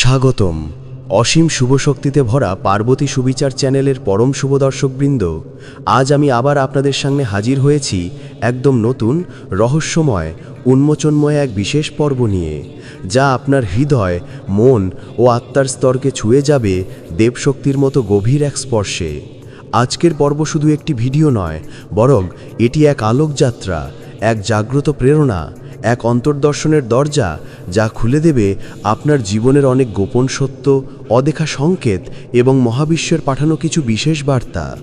স্বাগতম। অসীম শুভ শক্তিতে ভরা পার্বতী সুবিচার চ্যানেলের পরম শুভ দর্শকবৃন্দ, আজ আমি আবার আপনাদের সামনে হাজির হয়েছি একদম নতুন, রহস্যময়, উন্মোচনময় এক বিশেষ পর্ব নিয়ে, যা আপনার হৃদয়, মন ও আত্মার স্তরকে ছুঁয়ে যাবে দেবশক্তির মতো গভীর এক স্পর্শে। আজকের পর্ব শুধু একটি ভিডিও নয়, বরং এটি এক আলোকযাত্রা, এক জাগ্রত প্রেরণা এক অন্তর্দর্শনের দরজা যা খুলে দেবে আপনার জীবনের অনেক গোপন সত্য, অদেখা সংকেত এবং মহাবিশ্বের পাঠানো কিছু বিশেষ বার্তা।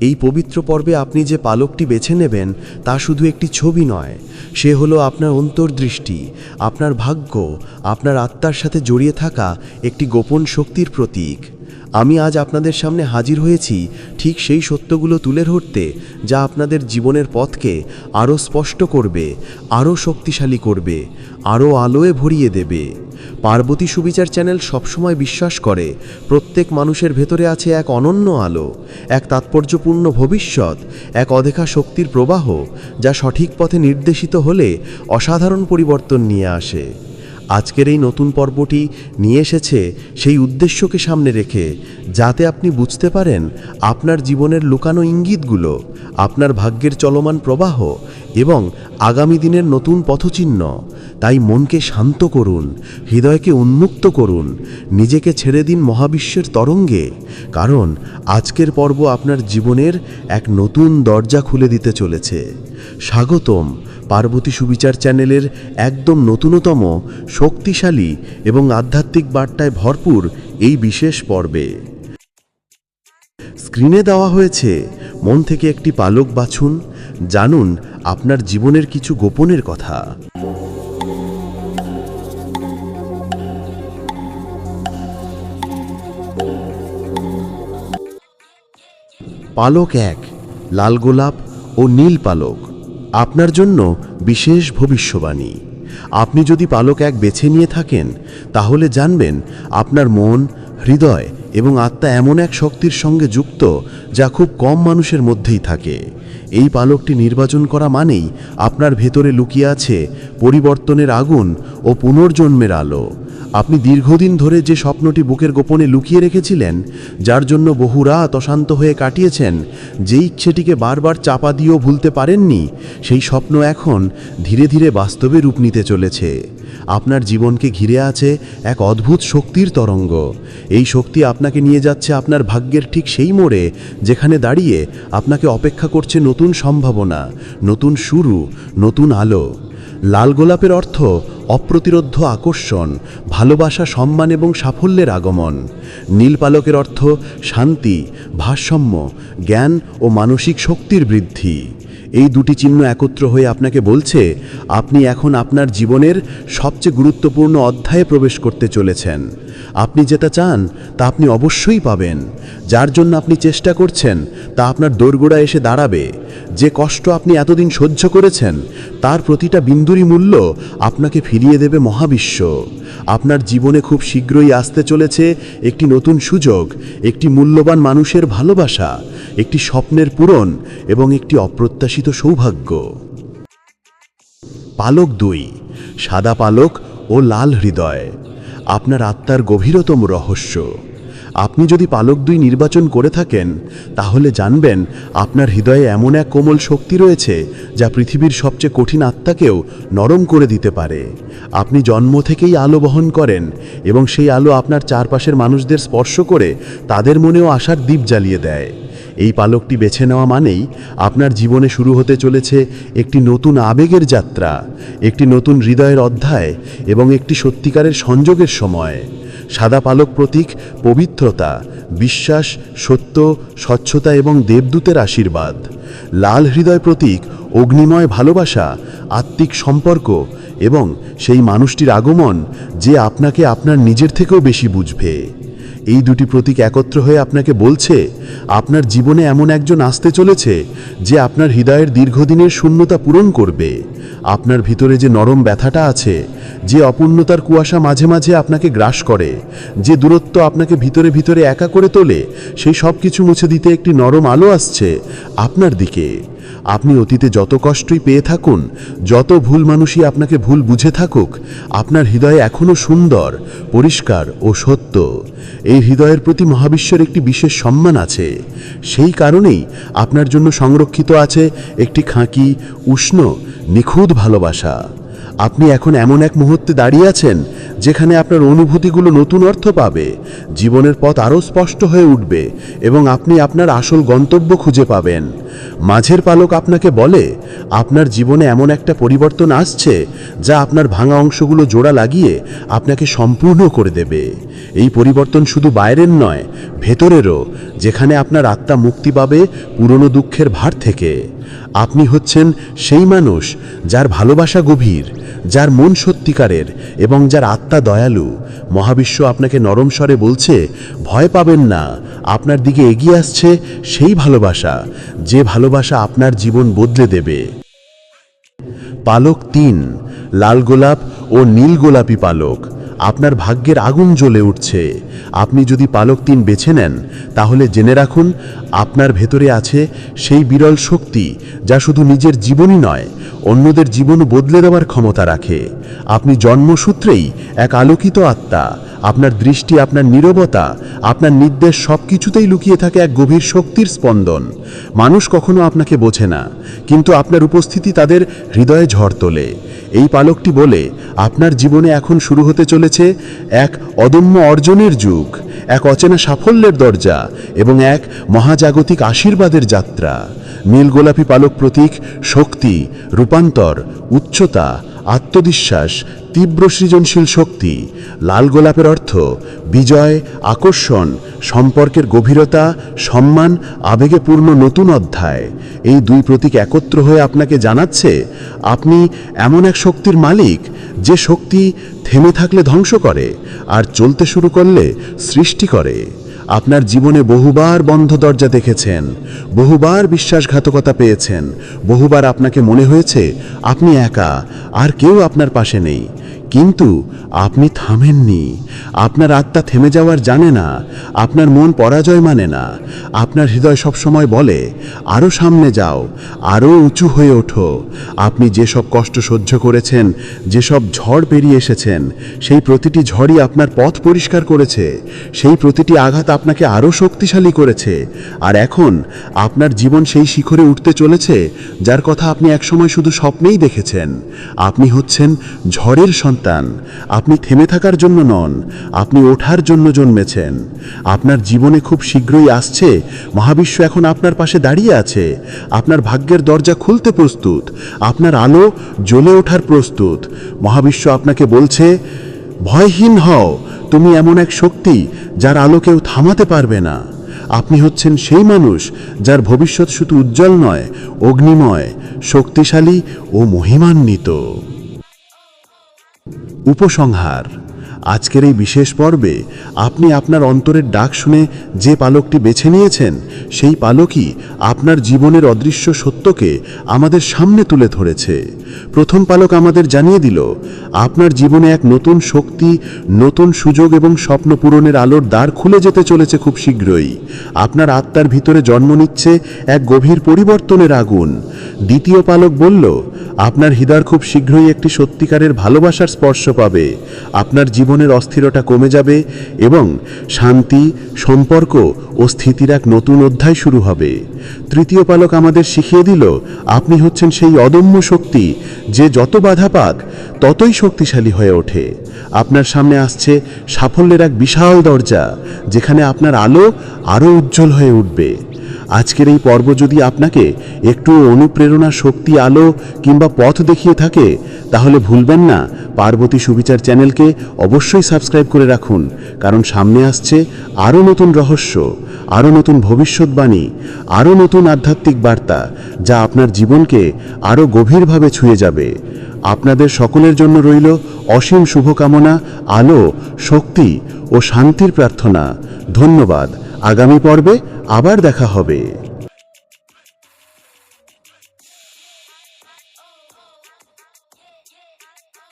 এই পবিত্র পর্বে আপনি যে পালকটি বেছে নেবেন, তা শুধু একটি ছবি নয়, সে হলো আপনার অন্তর্দৃষ্টি, আপনার ভাগ্য, আপনার আত্মার সাথে জড়িয়ে থাকা একটি গোপন শক্তির প্রতীক। আমি আজ আপনাদের সামনে হাজির হয়েছি ঠিক সেই সত্যগুলো তুলে ধরতে যা আপনাদের জীবনের পথকে আরও স্পষ্ট করবে, আরও শক্তিশালী করবে, আরও আলোয় ভরিয়ে দেবে। পার্বতী সুবিচার চ্যানেল সবসময় বিশ্বাস করে, প্রত্যেক মানুষের ভেতরে আছে এক অনন্য আলো, এক তাৎপর্যপূর্ণ ভবিষ্যৎ, এক অদেখা শক্তির প্রবাহ যা সঠিক পথে নির্দেশিত হলে অসাধারণ পরিবর্তন নিয়ে আসে। আজকের এই নতুন পর্বটি নিয়ে এসেছে সেই উদ্দেশ্যকে সামনে রেখে, যাতে আপনি বুঝতে পারেন আপনার জীবনের লুকানো ইঙ্গিতগুলো, আপনার ভাগ্যের চলমান প্রবাহ এবং আগামী দিনের নতুন পথচিহ্ন। তাই মনকে শান্ত করুন, হৃদয়কে উন্মুক্ত করুন, নিজেকে ছেড়ে দিন মহাবিশ্বের তরঙ্গে, কারণ আজকের পর্ব আপনার জীবনের এক নতুন দরজা খুলে দিতে চলেছে। স্বাগতম পার্বতী সুবিচার চ্যানেলের একদম নতুনতম, শক্তিশালী এবং আধ্যাত্মিক বার্তায় ভরপুর এই বিশেষ পর্বে। স্ক্রিনে দেওয়া হয়েছে, মন থেকে একটি পালক বাছুন, জানুন আপনার জীবনের কিছু গোপনের কথা। পালক এক, লাল গোলাপ ও নীল পালক। আপনার জন্য বিশেষ ভবিষ্যবাণী। আপনি যদি পালক এক বেছে নিয়ে থাকেন, তাহলে জানবেন আপনার মন, হৃদয় এবং আত্মা এমন এক শক্তির সঙ্গে যুক্ত যা খুব কম মানুষের মধ্যেই থাকে। এই পালকটি নির্বাচন করা মানেই আপনার ভেতরে লুকিয়ে আছে পরিবর্তনের আগুন ও পুনর্জন্মের আলো। আপনি দীর্ঘদিন ধরে যে স্বপ্নটি বুকের গোপনে লুকিয়ে রেখেছিলেন, যার জন্য বহু রাত অশান্ত হয়ে কাটিয়েছেন যে ইচ্ছেটিকে বারবার চাপা দিয়েও ভুলতে পারেননি, সেই স্বপ্ন এখন ধীরে ধীরে বাস্তবে রূপ নিতে চলেছে। আপনার জীবনকে ঘিরে আছে এক অদ্ভুত শক্তির তরঙ্গ। এই শক্তি আপনাকে নিয়ে যাচ্ছে আপনার ভাগ্যের ঠিক সেই মোড়ে, যেখানে দাঁড়িয়ে আপনাকে অপেক্ষা করছে নতুন সম্ভাবনা, নতুন শুরু, নতুন আলো। লাল গোলাপের অর্থ অপ্রতিরোধ্য আকর্ষণ, ভালোবাসা, সম্মান এবং সাফল্যের আগমন। নীলপালকের অর্থ শান্তি, ভারসাম্য, জ্ঞান ও মানসিক শক্তির বৃদ্ধি। এই দুটি চিহ্ন একত্র হয়ে আপনাকে বলছে, আপনি এখন আপনার জীবনের সবচেয়ে গুরুত্বপূর্ণ অধ্যায়ে প্রবেশ করতে চলেছেন। আপনি যেটা চান, তা আপনি অবশ্যই পাবেন। যার জন্য আপনি চেষ্টা করছেন, তা আপনার দোরগোড়া এসে দাঁড়াবে। যে কষ্ট আপনি এতদিন সহ্য করেছেন, তার প্রতিটা বিন্দুরই মূল্য আপনাকে ফিরিয়ে দেবে মহাবিশ্ব। আপনার জীবনে খুব শীঘ্রই আসতে চলেছে একটি নতুন সুযোগ, একটি মূল্যবান মানুষের ভালোবাসা, একটি স্বপ্নের পূরণ এবং একটি অপ্রত্যাশিত সৌভাগ্য। পালক দুই, সাদা পালক ও লাল হৃদয়। আপনার আত্মার গভীরতম রহস্য। আপনি যদি পালক দুই নির্বাচন করে থাকেন, তাহলে জানবেন আপনার হৃদয়ে এমন এক কোমল শক্তি রয়েছে যা পৃথিবীর সবচেয়ে কঠিন আত্মাকেও নরম করে দিতে পারে। আপনি জন্ম থেকেই আলো বহন করেন এবং সেই আলো আপনার চারপাশের মানুষদের স্পর্শ করে তাদের মনেও আশার দ্বীপ জ্বালিয়ে দেয়। এই পালকটি বেছে নেওয়া মানেই আপনার জীবনে শুরু হতে চলেছে একটি নতুন আবেগের যাত্রা, একটি নতুন হৃদয়ের অধ্যায় এবং একটি সত্যিকারের সংযোগের সময়। সাদা পালক প্রতীক, পবিত্রতা, বিশ্বাস, সত্য, স্বচ্ছতা এবং দেবদূতের আশীর্বাদ। লাল হৃদয় প্রতীক, অগ্নিময় ভালোবাসা, আত্মিক সম্পর্ক এবং সেই মানুষটির আগমন যে আপনাকে আপনার নিজের থেকেও বেশি বুঝবে। এই দুটি প্রতীক একত্র হয়ে আপনাকে বলছে, আপনার জীবনে এমন একজন আসতে চলেছে যে আপনার হৃদয়ের দীর্ঘদিনের শূন্যতা পূরণ করবে। আপনার ভিতরে যে নরম ব্যথাটা আছে, যে অপূর্ণতার কুয়াশা মাঝে মাঝে আপনাকে গ্রাস করে, যে দূরত্ব আপনাকে ভিতরে ভিতরে একা করে তোলে, সেই সব কিছু মুছে দিতে একটি নরম আলো আসছে আপনার দিকে। আপনি অতীতে যত কষ্টই পেয়ে থাকুন, যত ভুল মানুষই আপনাকে ভুল বুঝে থাকুক, আপনার হৃদয় এখনও সুন্দর, পরিষ্কার ও সত্য। এই হৃদয়ের প্রতি মহাবিশ্বের একটি বিশেষ সম্মান আছে। সেই কারণেই আপনার জন্য সংরক্ষিত আছে একটি খাঁকি, উষ্ণ, নিখুঁত ভালোবাসা। আপনি এখন এমন এক মুহূর্তে দাঁড়িয়ে আছেন যেখানে আপনার অনুভূতিগুলো নতুন অর্থ পাবে, জীবনের পথ আরও স্পষ্ট হয়ে উঠবে এবং আপনি আপনার আসল গন্তব্য খুঁজে পাবেন। মাঝের পালক আপনাকে বলে, আপনার জীবনে এমন একটা পরিবর্তন আসছে যা আপনার ভাঙা অংশগুলো জোড়া লাগিয়ে আপনাকে সম্পূর্ণ করে দেবে। এই পরিবর্তন শুধু বাইরের নয়, ভেতরেরও, যেখানে আপনার আত্মা মুক্তি পাবে পুরনো দুঃখের ভার থেকে। আপনি হচ্ছেন সেই মানুষ যার ভালোবাসা গভীর, যার মন সত্যিকারের এবং যার আত্মা দয়ালু। মহাবিশ্ব আপনাকে নরম স্বরে বলছে, ভয় পাবেন না, আপনার দিকে এগিয়ে আসছে সেই ভালোবাসা, যে ভালোবাসা আপনার জীবন বদলে দেবে। পালক তিন, লাল গোলাপ ও নীল গোলাপি পালক, আপনার ভাগ্যের আগুন জ্বলে উঠছে। আপনি যদি পালক তিন বেছে নেন, তাহলে জেনে রাখুন, আপনার ভেতরে আছে সেই বিরল শক্তি যা শুধু নিজের জীবনই নয়, অন্যদের জীবন বদলে দেওয়ার ক্ষমতা রাখে। আপনি জন্মসূত্রেই এক আলোকিত আত্মা, আপনার দৃষ্টি, আপনার নীরবতা, আপনার নির্দেশ সব কিছুতেই লুকিয়ে থাকে এক গভীর শক্তির স্পন্দন। মানুষ কখনো আপনাকে বোঝে না, কিন্তু আপনার উপস্থিতি তাদের হৃদয়ে ঝড় তোলে। এই পালকটি বলে, আপনার জীবনে এখন শুরু হতে চলেছে এক অদম্য অর্জনের যুগ, এক অচেনা সাফল্যের দরজা এবং এক মহাজাগতিক আশীর্বাদের যাত্রা। নীল গোলাপি পালক প্রতীক, শক্তি, রূপান্তর, উচ্চতা আত্মবিশ্বাস, তীব্র সৃজনশীল শক্তি, লাল গোলাপের অর্থ, বিজয়, আকর্ষণ, সম্পর্কের গভীরতা, সম্মান আবেগে পূর্ণ নতুন অধ্যায়। এই দুই প্রতীক একত্র হয়ে আপনাকে জানাচ্ছে, আপনি এমন এক শক্তির মালিক, যে শক্তি থেমে থাকলে ধ্বংস করে, আর চলতে শুরু করলে সৃষ্টি করে। আপনার জীবনে বহুবার বন্ধ দরজা দেখেছেন, বহুবার বিশ্বাসঘাতকতা পেয়েছেন, বহুবার আপনাকে মনে হয়েছে, আপনি একা, আর কেউ আপনার পাশে নেই। কিন্তু আপনি থামেননি। আপনার আত্মা থেমে যাওয়ার জানে না, আপনার মন পরাজয় মানে না। আপনার হৃদয় সবসময় বলে আরও সামনে যাও আরও উঁচু হয়ে ওঠো। আপনি যেসব কষ্ট সহ্য করেছেন, যেসব ঝড় পেরিয়ে এসেছেন, সেই প্রতিটি ঝড়ই আপনার পথ পরিষ্কার করেছে। সেই প্রতিটি আঘাত আপনাকে আরও শক্তিশালী করেছে। আর এখন আপনার জীবন সেই শিখরে উঠতে চলেছে, যার কথা আপনি একসময় শুধু স্বপ্নেই দেখেছেন। আপনি হচ্ছেন ঝড়ের সন্তান। আপনি থেমে থাকার জন্য নন, আপনি ওঠার জন্য জন্মেছেন। আপনার জীবনে খুব শীঘ্রই আসছে, মহাবিশ্ব এখন আপনার পাশে দাঁড়িয়ে আছে। আপনার ভাগ্যের দরজা খুলতে প্রস্তুত, আপনার আলো জ্বলে ওঠার প্রস্তুত। মহাবিশ্ব আপনাকে বলছে, ভয়হীন হও, তুমি এমন এক শক্তি যার আলো কেউ থামাতে পারবে না। আপনি হচ্ছেন সেই মানুষ যার ভবিষ্যৎ শুধু উজ্জ্বল নয়, অগ্নিময়, শক্তিশালী ও মহিমান্বিত। উপসংহার। আজকের এই বিশেষ পর্বে আপনি আপনার অন্তরের ডাক শুনে যে পালকটি বেছে নিয়েছেন, সেই পালকই আপনার জীবনের অদৃশ্য সত্যকে আমাদের সামনে তুলে ধরেছে। প্রথম পালক আমাদের জানিয়ে দিল, আপনার জীবনে এক নতুন শক্তি, নতুন সুযোগ এবং স্বপ্ন পূরণের আলোর দ্বার খুলে যেতে চলেছে খুব শীঘ্রই। আপনার আত্মার ভিতরে জন্ম নিচ্ছে এক গভীর পরিবর্তনের আগুন। দ্বিতীয় পালক বলল, আপনার হৃদয় খুব শীঘ্রই একটি সত্যিকারের ভালোবাসার স্পর্শ পাবে। আপনার জীবনের অস্থিরতা কমে যাবে এবং শান্তি, সম্পর্ক ও স্থিতির এক নতুন অধ্যায় শুরু হবে। তৃতীয় পালক আমাদের শিখিয়ে দিল, আপনি হচ্ছেন সেই অদম্য শক্তি যে যত বাধা পাক, ততই শক্তিশালী হয়ে ওঠে। আপনার সামনে আসছে সাফল্যের এক বিশাল দরজা, যেখানে আপনার আলো আরও উজ্জ্বল হয়ে উঠবে। আজকের এই পর্ব যদি আপনাকে একটু অনুপ্রেরণা, শক্তি, আলো কিংবা পথ দেখিয়ে থাকে, তাহলে ভুলবেন না। পার্বতী সুবিচার চ্যানেলকে অবশ্যই সাবস্ক্রাইব করে রাখুন, কারণ সামনে আসছে আরও নতুন রহস্য, আরও নতুন ভবিষ্যৎবাণী, আরও নতুন আধ্যাত্মিক বার্তা, যা আপনার জীবনকে আরও গভীরভাবে ছুঁয়ে যাবে। আপনাদের সকলের জন্য রইল অসীম শুভকামনা, আলো, শক্তি ও শান্তির প্রার্থনা। ধন্যবাদ। আগামী পর্বে আবার দেখা হবে।